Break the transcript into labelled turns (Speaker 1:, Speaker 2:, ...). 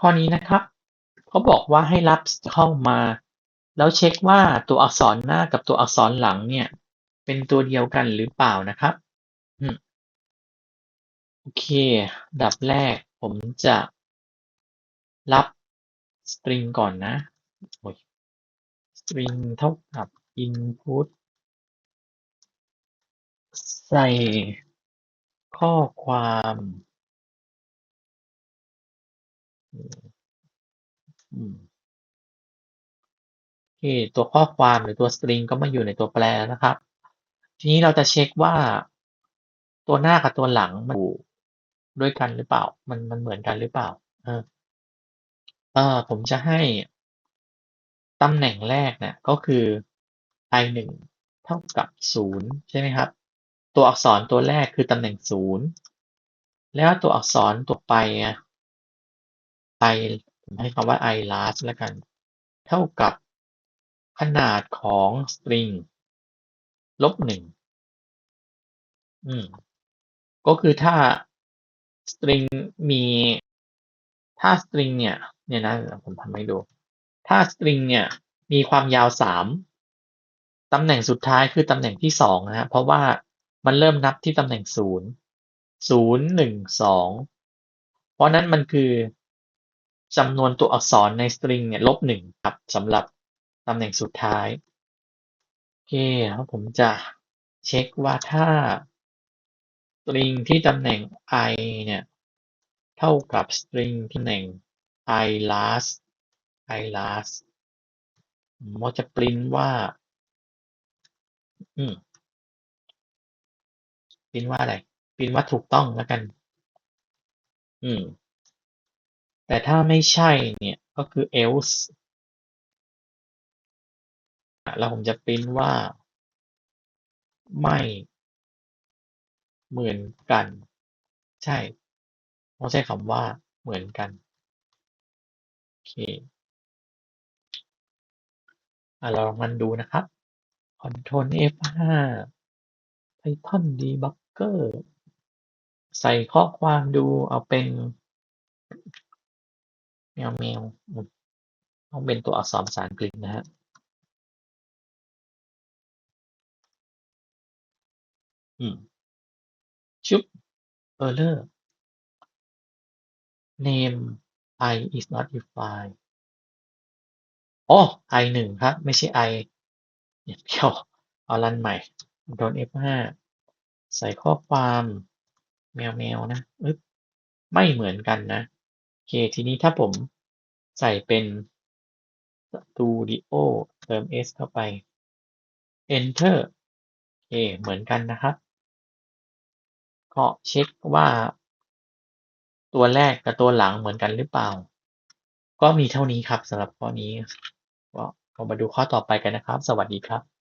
Speaker 1: ข้อนี้นะครับเขาบอกว่าให้รับเข้ามา แล้วเช็คว่าตัวอักษรหน้ากับตัวอักษรหลังเนี่ย เป็นตัวเดียวกันหรือเปล่านะครับโอเค ดับแรกผมจะรับ string ก่อนนะโอ้ย string เท่ากับ input ใส่ข้อความ อืมโอเคตัวข้อความหรือตัว string ก็มาอยู่ในตัวแปรนะครับ ทีนี้เราจะเช็คว่า ตัวหน้ากับตัวหลังมันอยู่ด้วยกันหรือเปล่า มันมันเหมือนกันหรือเปล่าเออผมจะให้ตำแหน่งแรกเนี่ยก็คือ i หนึ่งเท่ากับศูนย์ใช่ไหมครับ ตัวอักษรตัวแรกคือตำแหน่งศูนย์แล้วตัวอักษรตัวไปอะ i ผมให้คำว่า i last แล้วกัน เท่ากับขนาดของ string ลบหนึ่งอืม ก็คือถ้า string มี ถ้า string เนี่ย เนี่ยนะผมทำให้ดู ถ้า string เนี่ย มีความยาวสามตำแหน่งสุดท้ายคือตำแหน่งที่สองนะฮะ เพราะว่ามันเริ่มนับที่ตำแหน่งศูนย์ศูนย์หนึ่งสองเพราะนั้นมันคือ จำนวนตัวอักษรใน string เนี่ยลบหนึ่งครับสำหรับตำแหน่งสุดท้าย โอเคแล้วผมจะเช็คว่าถ้า string ที่ตำแหน่ง i เนี่ยเท่ากับ string ที่ตำแหน่ง i last i last ผมจะปริ้นว่า อืมปริ้นว่าอะไรปริ้นว่าถูกต้องแล้วกัน อืม แต่ถ้าไม่ใช่เนี่ยก็คือ else แล้วผมจะปริ้นว่า ไม่เหมือนกัน ใช่ต้องใช้คำว่าเหมือนกัน โอเคอะเราลองมันดูนะครับ Ctrl F5 Python Debugger ใส่ข้อความดูเอาเป็น วแมวอืมต้องเป็นตัวอักษรภาษาอังกฤษนะฮะอืมชุบ error name i is not defined อ๋อ i หนึ่งครับ ไม่ใช่ i เดี๋ยวเอารันใหม่โดน F5 ใส่ข้อความแมวแมวนะอึ๊บไม่เหมือนกันนะ เค ทีนี้ถ้าผมใส่เป็น Studio เติม s เข้าไป enter โอเคเหมือนกันนะครับ ก็เช็คว่า ตัวแรกกับตัวหลังเหมือนกันหรือเปล่า ก็มีเท่านี้ครับสำหรับข้อนี้ก็มาดูข้อต่อไปกันนะครับ สวัสดีครับ